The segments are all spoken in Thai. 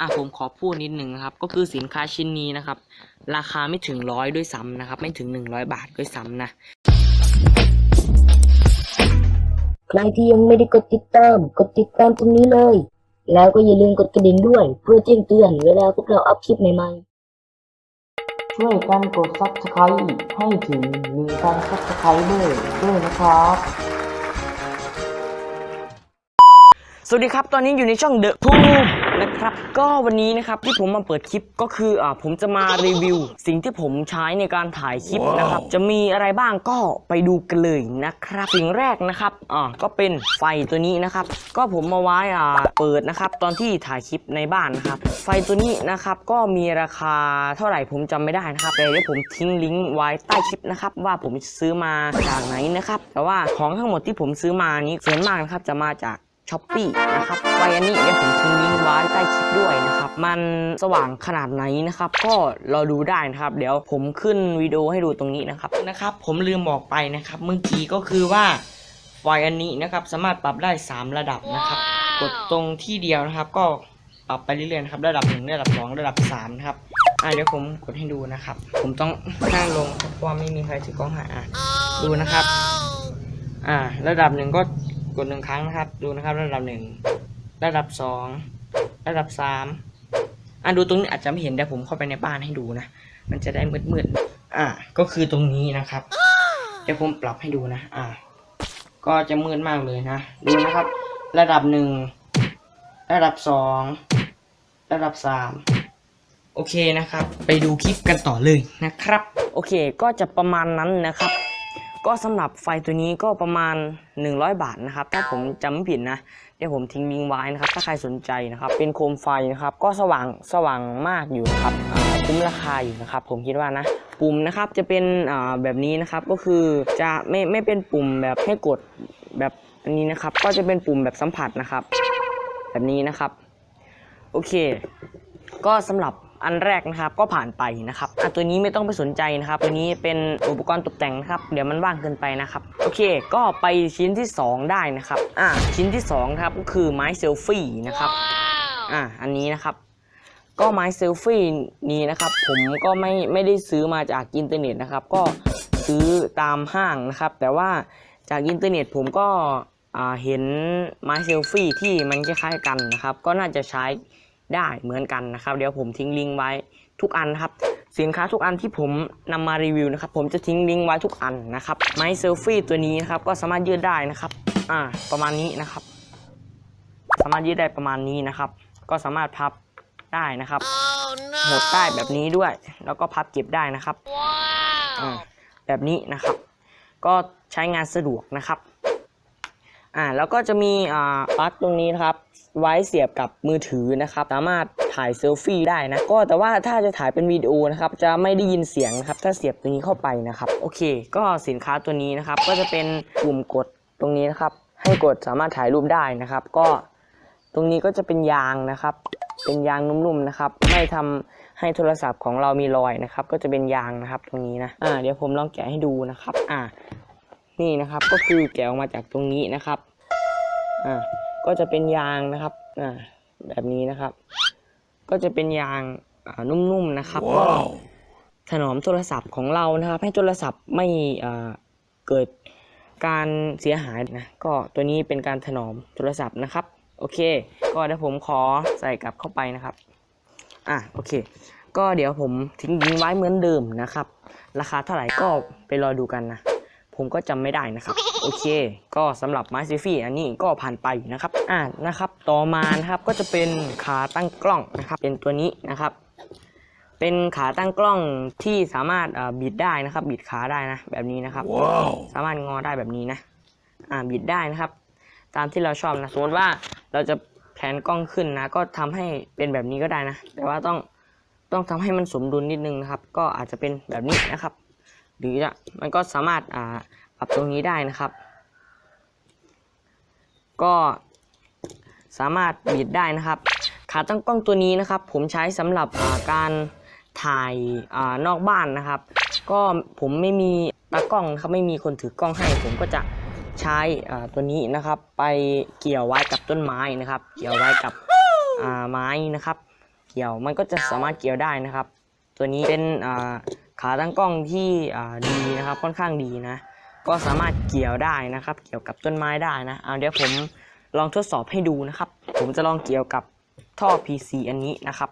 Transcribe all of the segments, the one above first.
อะผมขอพูดนิดนึงนะครับ ก็คือสินค้าชิ้นนี้นะครับ ราคาไม่ถึงร้อยด้วยซ้ำนะครับ ไม่ถึงหนึ่งร้อยบาทด้วยซ้ำนะ ใครที่ยังไม่ได้กดติดตามกดติดตามตรงนี้เลย แล้วก็อย่าลืมกดกระดิ่งด้วย เพื่อแจ้งเตือนเวลาพวกเราอัพคลิปใหม่ๆ ช่วยกันกด subscribe ให้ถึง1,000 subscriber ด้วยนะครับ สวัสดีครับ ตอนนี้อยู่ในช่อง The p o o นะครับ ก็วันนี้นะครับที่ผมมาเปิดคลิปก็คืออ่าผมจะมารีวิว สิ่งที่ผมใช้ในการถ่ายคลิปนะครับ จะมีอะไรบ้างก็ไปดูกันเลยนะครับ สิ่งแรกนะครับอ่าก็เป็นไฟตัวนี้นะครับ ก็ผมมาไว้อ่าเปิดนะครับ ตอนที่ถ่ายคลิปในบ้านนะครับ ไฟตัวนี้นะครับก็มีราคาเท่าไหร่ผมจำไม่ได้นะครับแต่เดี๋ยวผมทิ้งลิงก์ไว้ใต้คลิปนะครับว่าผมซื้อมาจากไหนนะครับ แต่ว่าของทั้งหมดที่ผมซื้อมานี้ส่วนมากนะครับจะมาจาก ช้อปปี้นะครับไฟอันนี้เดี๋ยวผมทิ้งลิงก์ไว้ใต้คลิปด้วยนะครับ มันสว่างขนาดไหนนะครับ ก็รอดูได้นะครับ เดี๋ยวผมขึ้นวิดีโอให้ดูตรงนี้นะครับนะครับ ผมลืมบอกไปนะครับ เมื่อกี้ก็คือว่าไฟอันนี้นะครับ สามารถปรับได้ 3 ระดับนะครับ กดตรงที่เดียวนะครับ ก็ปรับไปเรื่อยๆนะครับระดับ 1 ระดับ 2 ระดับ3นะครับอ่าเดี๋ยวผมกดให้ดูนะครับ ผมต้องนั่งลงเพราะว่าไม่มีใครถือกล้องหาอะดูนะครับ อ่า ระดับหนึ่งก็ กดหนึ่งครั้งนะครับ ดูนะครับระดับหนึ่งระดับสองระดับสามอ่าดูตรงนี้อาจจะไม่เห็นเดี๋ยวผมเข้าไปในบ้านให้ดูนะ มันจะได้มืดๆอ่าก็คือตรงนี้นะครับเดี๋ยวผมปรับให้ดูนะ อ่าก็จะมืดมากเลยนะ ดูนะครับ ระดับหนึ่งระดับสองระดับสามโอเคนะครับ ไปดูคลิปกันต่อเลยนะครับ โอเค ก็จะประมาณนั้นนะครับ ก็สำหรับไฟตัวนี้ก็ประมาณ 100 บาทนะครับ ถ้าผมจำไม่ผิดนะ เดี๋ยวผมทิ้งลิงก์ไว้นะครับ ถ้าใครสนใจนะครับ เป็นโคมไฟนะครับ ก็สว่างสว่างมากอยู่นะครับคุ้มราคาอยู่นะครับ ผมคิดว่านะ ปุ่มนะครับจะเป็นแบบนี้นะครับก็คือจะไม่ไม่เป็นปุ่มแบบให้กดแบบอันนี้นะครับ ก็จะเป็นปุ่มแบบสัมผัสนะครับ แบบนี้นะครับ โอเค ก็สำหรับ อันแรกนะครับก็ผ่านไปนะครับอะตัวนี้ไม่ต้องไปสนใจนะครับ ตัวนี้เป็นอุปกรณ์ตกแต่งนะครับเดี๋ยวมันว่างเกินไปนะครับโอเค ก็ไปชิ้นที่ 2 ได้นะครับอะชิ้นที่2นะครับก็คือไม้เซลฟี่นะครับอะอันนี้นะครับก็ไม้เซลฟี่นี้นะครับผมก็ไม่ไม่ได้ซื้อมาจากอินเทอร์เน็ตนะครับ ก็ซื้อตามห้างนะครับ แต่ว่าจากอินเทอร์เน็ตผมก็อ่าเห็นไม้เซลฟี่ที่มันคล้ายๆกันนะครับ ก็น่าจะใช้ ได้เหมือนกันนะครับ เดี๋ยวผมทิ้งลิงก์ไว้ทุกอันนะครับ สินค้าทุกอันที่ผมนำมารีวิวนะครับ ผมจะทิ้งลิงก์ไว้ทุกอันนะครับไม้เซลฟี่ตัวนี้นะครับก็สามารถยืดได้นะครับอ่าประมาณนี้นะครับ สามารถยืดได้ประมาณนี้นะครับ ก็สามารถพับได้นะครับหดได้แบบนี้ด้วย แล้วก็พับเก็บได้นะครับอ่าแบบนี้นะครับ ก็ใช้งานสะดวกนะครับ อ่าแล้วก็จะมีอ่าปลั๊กตรงนี้นะครับไว้เสียบกับมือถือนะครับ สามารถถ่ายเซลฟี่ได้นะ ก็แต่ว่าถ้าจะถ่ายเป็นวิดีโอนะครับ จะไม่ได้ยินเสียงนะครับ ถ้าเสียบตรงนี้เข้าไปนะครับ โอเค ก็สินค้าตัวนี้นะครับ ก็จะเป็นปุ่มกดตรงนี้นะครับ ให้กดสามารถถ่ายรูปได้นะครับ ก็ตรงนี้ก็จะเป็นยางนะครับ เป็นยางนุ่มๆนะครับ ไม่ทำให้โทรศัพท์ของเรามีรอยนะครับ ก็จะเป็นยางนะครับ ตรงนี้นะ อ่า เดี๋ยวผมลองแกะให้ดูนะครับ อ่า นี่นะครับก็คือแกะออกมาจากตรงนี้นะครับอ่าก็จะเป็นยางนะครับอ่าแบบนี้นะครับ ก็จะเป็นยางอ่านุ่มๆนะครับก็ถนอมโทรศัพท์ของเรานะครับ ให้โทรศัพท์ไม่อ่าเกิดการเสียหายนะก็ตัวนี้เป็นการถนอมโทรศัพท์นะครับ โอเค ก็เดี๋ยวผมขอใส่กลับเข้าไปนะครับอะโอเค ก็เดี๋ยวผมทิ้งลิงก์ไว้เหมือนเดิมนะครับ ราคาเท่าไหร่ก็ไปรอดูกันนะ ผมก็จำไม่ได้นะครับ โอเค ก็สำหรับไม้ซีฟี่อันนี้ก็ผ่านไปนะครับ อ่านะครับ ต่อมานะครับก็จะเป็นขาตั้งกล้องนะครับ เป็นตัวนี้นะครับ เป็นขาตั้งกล้องที่สามารถอ่าบิดได้นะครับ บิดขาได้นะ แบบนี้นะครับสามารถงอได้แบบนี้นะ อ่าบิดได้นะครับ ตามที่เราชอบนะสมมติว่าเราจะแผนกล้องขึ้นนะ ก็ทำให้เป็นแบบนี้ก็ได้นะ แต่ว่าต้องต้องทำให้มันสมดุลนิดนึงนะครับ ก็อาจจะเป็นแบบนี้นะครับ หรือจะมันก็สามารถอ่าปรับตรงนี้ได้นะครับ ก็สามารถบิดได้นะครับ ขาตั้งกล้องตัวนี้นะครับ ผมใช้สำหรับอ่าการถ่ายอานอกบ้านนะครับ ก็ผมไม่มีตากล้องนะครับไม่มีคนถือกล้องให้ ผมก็จะใช้อ่าตัวนี้นะครับ ไปเกี่ยวไว้กับต้นไม้นะครับ เกี่ยวไว้กับอ่าไม้นะครับ เกี่ยวมันก็จะสามารถเกี่ยวได้นะครับ ตัวนี้เป็นอ่า ขาตั้งกล้องที่ดีนะครับค่อนข้างดีนะ ก็สามารถเกี่ยวได้นะครับ เกี่ยวกับต้นไม้ได้นะเอาเดี๋ยวผมลองทดสอบให้ดูนะครับ ผมจะลองเกี่ยวกับท่อ PC อันนี้นะครับ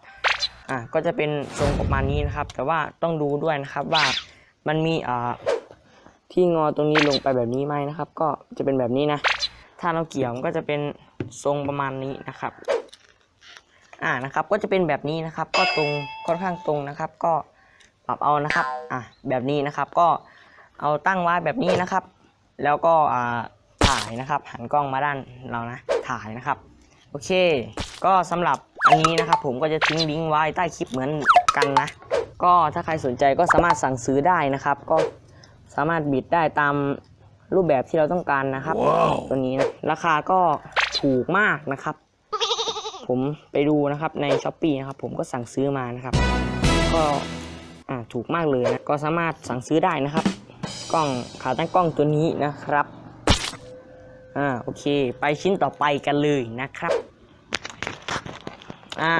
อ่าก็จะเป็นทรงประมาณนี้นะครับ แต่ว่าต้องดูด้วยนะครับว่ามันมีอ่าที่งอตรงนี้ลงไปแบบนี้ไหมนะครับ ก็จะเป็นแบบนี้นะ ถ้าเราเกี่ยวก็จะเป็นทรงประมาณนี้นะครับอ่านะครับก็จะเป็นแบบนี้นะครับ ก็ตรงค่อนข้างตรงนะครับ ก็ ปรับเอานะครับอ่าแบบนี้นะครับก็เอาตั้งไว้แบบนี้นะครับ แล้วก็อ่าถ่ายนะครับ หันกล้องมาด้านเรานะถ่ายนะครับ โอเค ก็สำหรับอันนี้นะครับ ผมก็จะทิ้งลิงก์ไว้ใต้คลิปเหมือนกันนะ ก็ถ้าใครสนใจก็สามารถสั่งซื้อได้นะครับ ก็สามารถบิดได้ตามรูปแบบที่เราต้องการนะครับตัวนี้นะราคาก็ถูกมากนะครับ ผมไปดูนะครับในช้อปปีนะครับ ผมก็สั่งซื้อมานะครับ ก็ อ่าถูกมากเลยนะก็สามารถสั่งซื้อได้นะครับ กล้องขาตั้งกล้องตัวนี้นะครับอ่าโอเค ไปชิ้นต่อไปกันเลยนะครับอ่า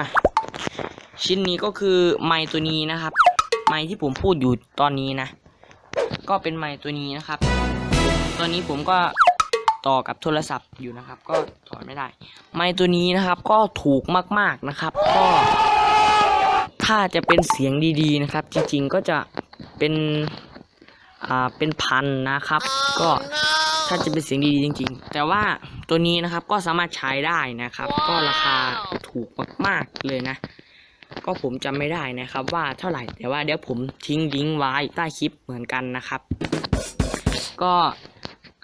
ชิ้นนี้ก็คือไมค์ตัวนี้นะครับ ไมค์ที่ผมพูดอยู่ตอนนี้นะ ก็เป็นไมค์ตัวนี้นะครับตอนนี้ผมก็ต่อกับโทรศัพท์อยู่นะครับ ก็ถอดไม่ได้ ไมค์ตัวนี้นะครับก็ถูกมากๆนะครับ ก็ ถ้าจะเป็นเสียงดีๆนะครับ จริงๆก็จะเป็นอ่าเป็นพันนะครับ ก็ถ้าจะเป็นเสียงดีๆจริง ๆ แต่ว่าตัวนี้นะครับก็สามารถใช้ได้นะครับ ก็ราคาถูกมากๆเลยนะ ก็ผมจำไม่ได้นะครับ ว่าเท่าไหร่แต่ว่าเดี๋ยวผมทิ้งลิงก์ไว้ใต้คลิปเหมือนกันนะครับ ก็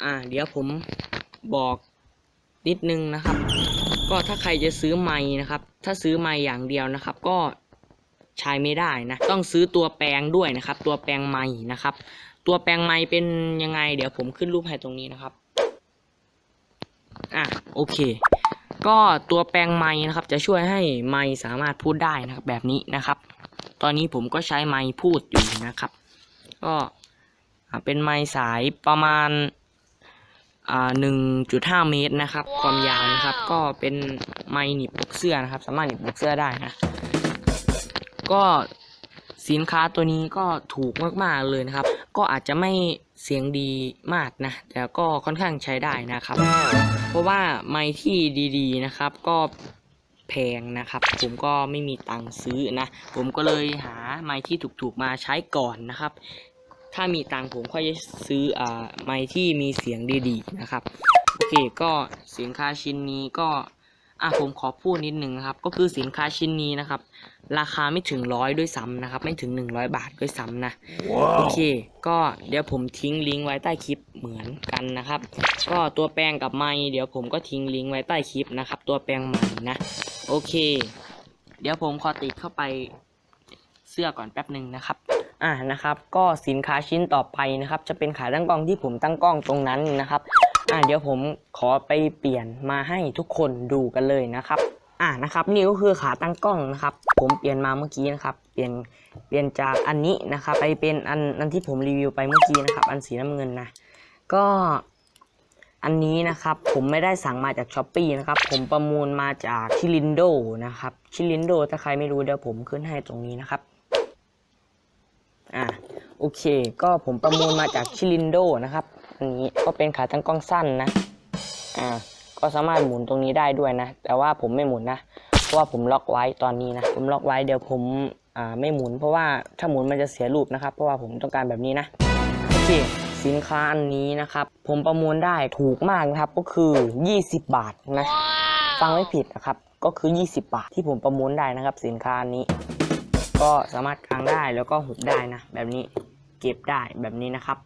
อ่าเดี๋ยวผมบอกนิดนึงนะครับ ก็ถ้าใครจะซื้อไม้นะครับ ถ้าซื้อไม้อย่างเดียวนะครับ ก็ ใช้ไม่ได้นะ ต้องซื้อตัวแปลงด้วยนะครับ ตัวแปลงไม้นะครับ ตัวแปลงไม้เป็นยังไง เดี๋ยวผมขึ้นรูปให้ตรงนี้นะครับ อะโอเค ก็ตัวแปลงไม้นะครับ จะช่วยให้ไม้สามารถพูดได้นะครับ แบบนี้นะครับ ตอนนี้ผมก็ใช้ไม้พูดอยู่นะครับ ก็เป็นไม้สายประมาณอ่าหนึ่งจุดห้าเมตรนะครับ ความยาวนะครับ ก็เป็นไม้หนีบปกเสื้อนะครับ สามารถหนีบปกเสื้อได้นะ ก็สินค้าตัวนี้ก็ถูกมากๆเลยนะครับ ก็อาจจะไม่เสียงดีมากนะ แต่ก็ค่อนข้างใช้ได้นะครับ เพราะว่าไม้ที่ดีๆนะครับ ก็แพงนะครับ ผมก็ไม่มีตังค์ซื้อนะ ผมก็เลยหาไม้ที่ถูกๆมาใช้ก่อนนะครับ ถ้ามีตังค์ผมค่อยจะซื้ออ่าไม้ที่มีเสียงดีๆนะครับ โอเคก็สินค้าชิ้นนี้ก็ อะผมขอพูดนิดนึงนะครับ ก็คือสินค้าชิ้นนี้นะครับ ราคาไม่ถึงร้อยด้วยซ้ำนะครับ ไม่ถึง 100 บาทด้วยซ้ำนะโอเค ก็เดี๋ยวผมทิ้งลิงก์ไว้ใต้คลิปเหมือนกันนะครับ ก็ตัวแปลงกับไม้เดี๋ยวผมก็ทิ้งลิงก์ไว้ใต้คลิปนะครับ ตัวแปลงใหม่นะ โอเค เดี๋ยวผมขอติดเข้าไปเสื้อก่อนแป๊บหนึ่งนะครับ อ่านะครับ ก็สินค้าชิ้นต่อไปนะครับ จะเป็นขาตั้งกล้องที่ผมตั้งกล้องตรงนั้นนะครับ อ่าเดี๋ยวผมขอไปเปลี่ยนมาให้ทุกคนดูกันเลยนะครับ อ่านะครับนี่ก็คือขาตั้งกล้องนะครับ ผมเปลี่ยนมาเมื่อกี้นะครับ เปลี่ยนเปลี่ยนจากอันนี้นะครับไปเป็นอันอันที่ผมรีวิวไปเมื่อกี้นะครับ อันสีน้ำเงินนะก็อันนี้นะครับผมไม่ได้สั่งมาจากช้อปปีนะครับ ผมประมูลมาจากชิลินโดนะครับชิลินโดถ้าใครไม่รู้เดี๋ยวผมขึ้นให้ตรงนี้นะครับอ่าโอเค ก็ผมประมูลมาจากชิลินโดนะครับ นนี้ก็เป็นขาตั้งกล้องสั้นนะ อ่า ก็สามารถหมุนตรงนี้ได้ด้วยนะ แต่ว่าผมไม่หมุนนะ เพราะว่าผมล็อกไว้ตอนนี้นะ ผมล็อกไว้เดี๋ยวผม อ่า ไม่หมุน เพราะว่าถ้าหมุนมันจะเสียรูปนะครับ เพราะว่าผมต้องการแบบนี้นะ โอเค สินค้าอันนี้นะครับ ผมประมูลได้ถูกมากนะครับ ก็คือ 20 บาทนะ ฟังไม่ผิดนะครับ ก็คือ 20 บาทที่ผมประมูลได้นะครับ สินค้าอันนี้ ก็สามารถกางได้แล้วก็หุบได้นะ แบบนี้ เก็บได้แบบนี้นะครับ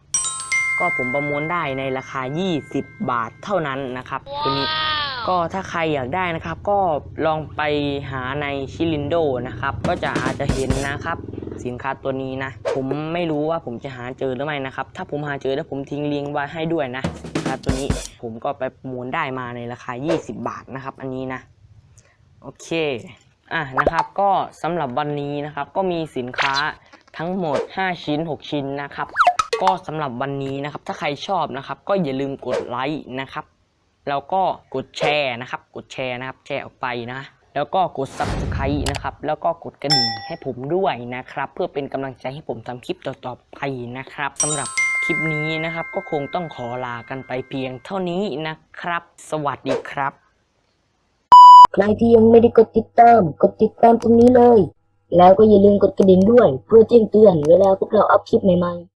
ก็ผมประมูลได้ในราคา 20 บาทเท่านั้นนะครับตัวนี้ก็ถ้าใครอยากได้นะครับ ก็ลองไปหาในชิลินโดนะครับ ก็จะอาจจะเห็นนะครับ สินค้าตัวนี้นะ ผมไม่รู้ว่าผมจะหาเจอหรือไม่นะครับ ถ้าผมหาเจอแล้วผมทิ้งลิงก์ไว้ให้ด้วยนะสินค้าตัวนี้ผมก็ไปประมูลได้มาในราคา 20 บาทนะครับ อันนี้นะโอเคอะนะครับก็สำหรับวันนี้นะครับก็มีสินค้าทั้งหมด 5 ชิ้น 6 ชิ้นนะครับ ก็สำหรับวันนี้นะครับ ถ้าใครชอบนะครับ ก็อย่าลืมกดไลค์นะครับ แล้วก็กดแชร์นะครับ กดแชร์นะครับ แชร์ออกไปนะ แล้วก็กด subscribe นะครับ แล้วก็กดกระดิ่งให้ผมด้วยนะครับ เพื่อเป็นกำลังใจให้ผมทำคลิปต่อๆไปนะครับสำหรับคลิปนี้นะครับ ก็คงต้องขอลากันไปเพียงเท่านี้นะครับ สวัสดีครับ ใครที่ยังไม่ได้กดติดตาม กดติดตามตรงนี้เลย แล้วก็อย่าลืมกดกระดิ่งด้วย เพื่อแจ้งเตือนเวลาพวกเราอัพคลิปใหม่ๆ